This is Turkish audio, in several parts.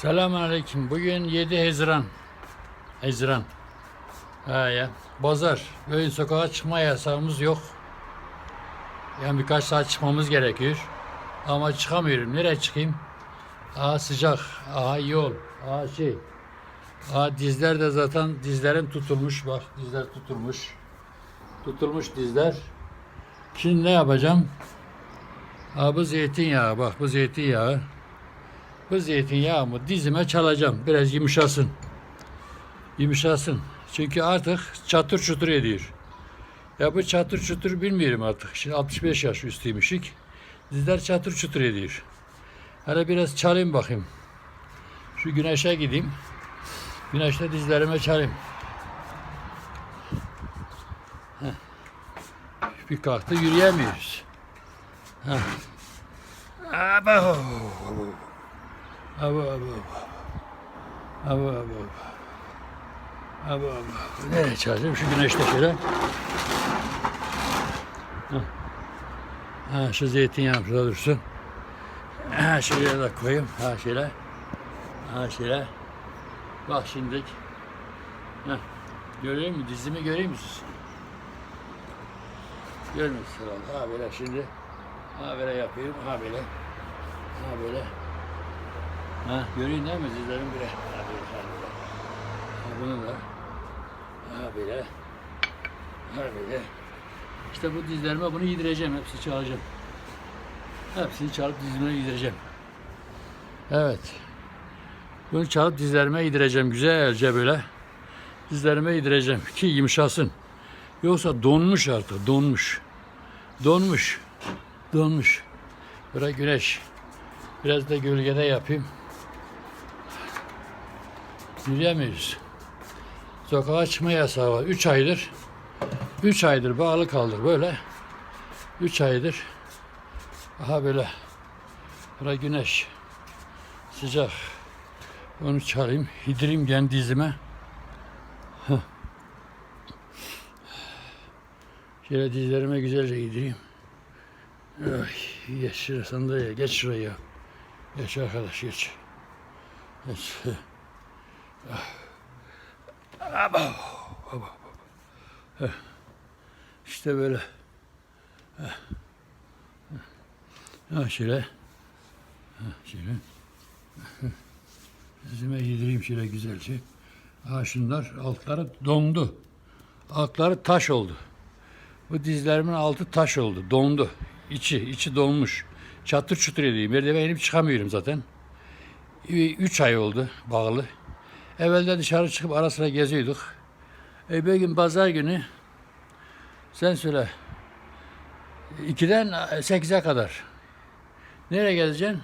Selamünaleyküm. Bugün 7 Haziran. Haziran. Ha ya. Pazar. Böyle sokağa çıkma yasağımız yok. Yani birkaç saat çıkmamız gerekiyor. Ama çıkamıyorum. Nereye çıkayım? Aa sıcak. Aa yol. Aa şey. Aa dizler de zaten dizlerim tutulmuş. Bak dizler tutulmuş. Tutulmuş dizler. Şimdi ne yapacağım? Aa bu zeytinyağı. Bak bu zeytinyağı. Bu zeytinyağımı dizime çalacağım. Biraz yumuşasın. Yumuşasın. Çünkü artık çatır çutur ediyor. Ya bu çatır çutur bilmiyorum artık. Şimdi 65 yaş üstüymüşük. Dizler çatır çutur ediyor. Hele biraz çalayım bakayım. Şu güneşe gideyim. Güneşte dizlerime çalayım. Heh. Bir kalktı yürüyemiyoruz. Heh. Abo. Abo abo abo. Abo abo abo. Nereye çalacağım? Şu güneşte şöyle. Hah. Ha, şu zeytinyağı şurada dursun. Ha, şuraya da koyayım. Ha şöyle. Ha şöyle. Bak şimdi. Ha. Görüyor musun? Dizimi görüyor musunuz? Görmüyorsunuz herhalde. Ha böyle şimdi. Ha böyle yapıyorum. Ha böyle. Ha böyle. Ha görüyorsun değil mi dizlerim bile? Ha bunu da. Ha böyle. Ha böyle. İşte bu dizlerime bunu yedireceğim. Hepsini çalacağım. Hepsini çalıp dizime yedireceğim. Evet. Bunu çalıp dizlerime yedireceğim güzelce böyle. Dizlerime yedireceğim ki yumuşasın. Yoksa donmuş artık, donmuş. Donmuş. Donmuş. Böyle güneş. Biraz da gölgede yapayım. Yürüyemiyoruz. Sokağa çıkma yasağı var. Üç aydır. Üç aydır bağlı kaldık böyle. Üç aydır. Aha böyle. Bura güneş. Sıcak. Onu çalayım. Hidireyim kendi dizime. Şöyle dizlerime güzelce yedireyim. Geç şuraya sandalye, geç şuraya. Geç arkadaş, geç. Geç. Abo, abo, abo. İşte böyle. Ha şöyle. Ha şöyle. Dizime yedireyim şöyle güzelce. Ha şunlar altları dondu. Altları taş oldu. Bu dizlerimin altı taş oldu, dondu. İçi, içi donmuş. Çatır çutur ediyor. Merdiven inip çıkamıyorum zaten. Üç ay oldu bağlı. Evvelde dışarı çıkıp ara sıra geziyorduk. E bir gün pazar günü sen söyle 2'den 8'e kadar. Nereye gezeceksin?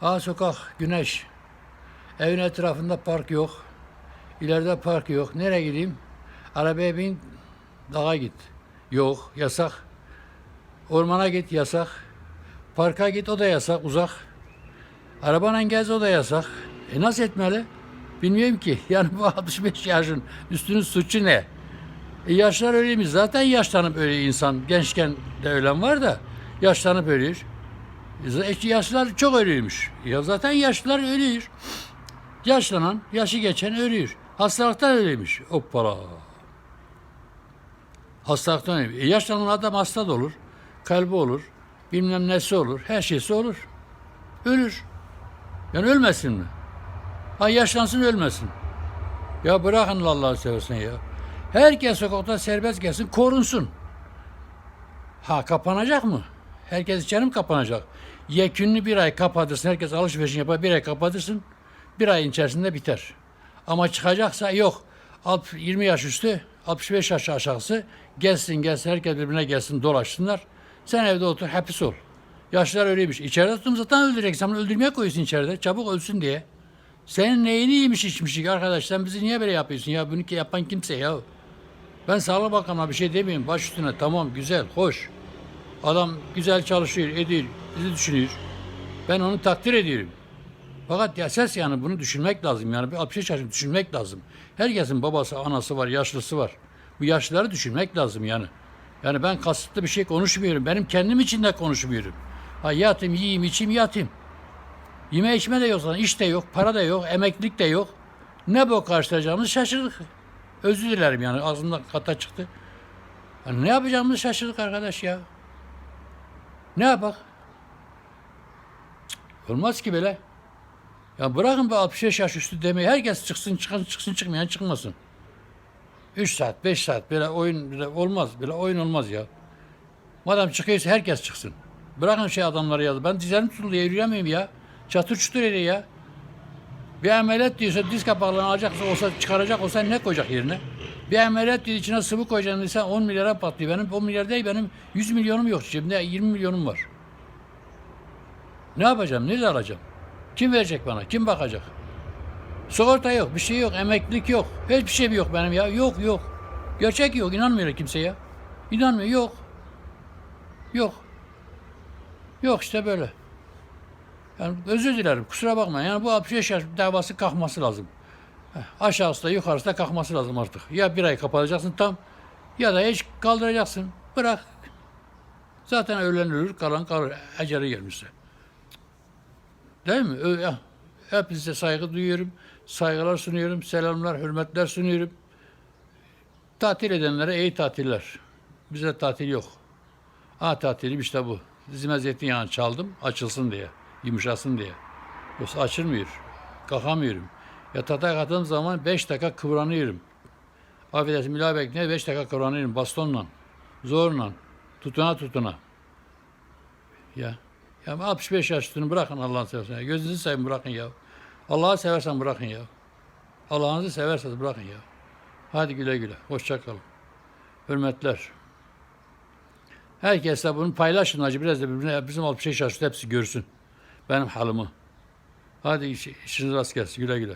Aa sokak, güneş. Evin etrafında park yok. İleride park yok. Nereye gideyim? Arabaya bin, dağa git. Yok, yasak. Ormana git, yasak. Parka git, o da yasak, uzak. Arabanla gez, o da yasak. E nasıl etmeli? Bilmiyorum ki. Yani bu 65 yaşın üstünün suçu ne? E yaşlar öyleymiş. Zaten yaşlanıp öyle insan. Gençken de ölen var da yaşlanıp ölüyor. E, yaşlılar çok ölüyormuş. Ya zaten yaşlılar ölüyor. Yaşlanan, yaşı geçen ölüyor. Hastalıktan ölüyormuş. Hoppala. Hastalıktan ölüyor. E yaşlanan adam hasta da olur. Kalbi olur. Bilmem nesi olur. Her şeysi olur. Ölür. Yani ölmesin mi? Ha yaşlansın ölmesin. Ya bırakın Allah'ı seversen ya. Herkes sokakta serbest gelsin, korunsun. Ha kapanacak mı? Herkes içeri mi kapanacak? Yekünlü bir ay kapatırsın, herkes alışverişini yapar, bir ay kapatırsın. Bir ayın içerisinde biter. Ama çıkacaksa yok. Alt- 20 yaş üstü, 65 yaş aşağısı gelsin gelsin, herkes birbirine gelsin, dolaşsınlar. Sen evde otur, hapis ol. Yaşlılar öyleymiş. İçeride tutun zaten öldüreceksin. Ama öldürmeye koyuyorsun içeride. Çabuk ölsün diye. Senin neyini yemiş içmişik arkadaş? Sen bizi niye böyle yapıyorsun ya? Bunu ki yapan kimse ya. Ben Sağlık Bakanı'na bir şey demiyorum. Baş üstüne tamam güzel, hoş. Adam güzel çalışıyor, ediyor, bizi düşünüyor. Ben onu takdir ediyorum. Fakat esas yani bunu düşünmek lazım. Yani bir 60 yaşını düşünmek lazım. Herkesin babası, anası var, yaşlısı var. Bu yaşlıları düşünmek lazım yani. Yani ben kasıtlı bir şey konuşmuyorum. Benim kendim için de konuşmuyorum. Ha yatayım, yiyeyim, içeyim, yatayım. Yeme içme de yok zaten. iş de yok, para da yok, emeklilik de yok. Ne bu karşılayacağımızı şaşırdık. Özür dilerim yani ağzımdan kata çıktı. Ya ne yapacağımızı şaşırdık arkadaş ya. Ne yapak? Olmaz ki böyle. Ya bırakın bu 65 yaş üstü demeyi. Herkes çıksın, çıksın, çıksın, çıkmayan çıkmasın. 3 saat, 5 saat böyle oyun böyle olmaz. Böyle oyun olmaz ya. Madem çıkıyorsa herkes çıksın. Bırakın şey adamları ya. Ben dizlerim tutuldu ya yürüyemiyorum ya. Çatır çutur ediyor ya. Bir ameliyat diyorsa diz kapaklarını alacak olsa çıkaracak olsa ne koyacak yerine? Bir ameliyat diyor içine sıvı koyacaksın desen 10 milyara patlıyor. Benim 10 milyar değil benim 100 milyonum yok cebimde 20 milyonum var. Ne yapacağım? Nerede alacağım? Kim verecek bana? Kim bakacak? Sigorta yok, bir şey yok, emeklilik yok. Hiçbir şey yok benim ya. Yok yok. Gerçek yok. İnanmıyor kimse ya. İnanmıyor. Yok. Yok. Yok işte böyle. Yani özür dilerim. Kusura bakma. Yani bu 65 yaş davası kalkması lazım. Aşağısı da yukarısı da kalkması lazım artık. Ya bir ay kapatacaksın tam ya da hiç kaldıracaksın. Bırak. Zaten ölen ölür, kalan kalır. Eceli gelmişse. Değil mi? Ö-. Hepinize saygı duyuyorum. Saygılar sunuyorum. Selamlar, hürmetler sunuyorum. Tatil edenlere iyi tatiller. Bize tatil yok. Ha tatilim işte bu. Dizime zeytinyağı çaldım açılsın diye. Yumuşasın diye. Yoksa açılmıyor. Kalkamıyorum. Yatakta kattığım zaman 5 dakika kıvranıyorum. Affedersin Mila Bey ne 5 dakika kıvranıyorum bastonla. Zorla. Tutuna tutuna. Ya. Ya 65 yaş üstünü bırakın Allah'ını seversen. Gözünüzü seveyim bırakın ya. Allah'ı seversen bırakın ya. Allah'ınızı severseniz bırakın ya. Hadi güle güle. Hoşça kalın. Hürmetler. Herkes de bunu paylaşın acı biraz da birbirine bizim 65 yaş hepsi görsün. Benim halımı. Hadi iş- işiniz rast gelsin. Güle güle.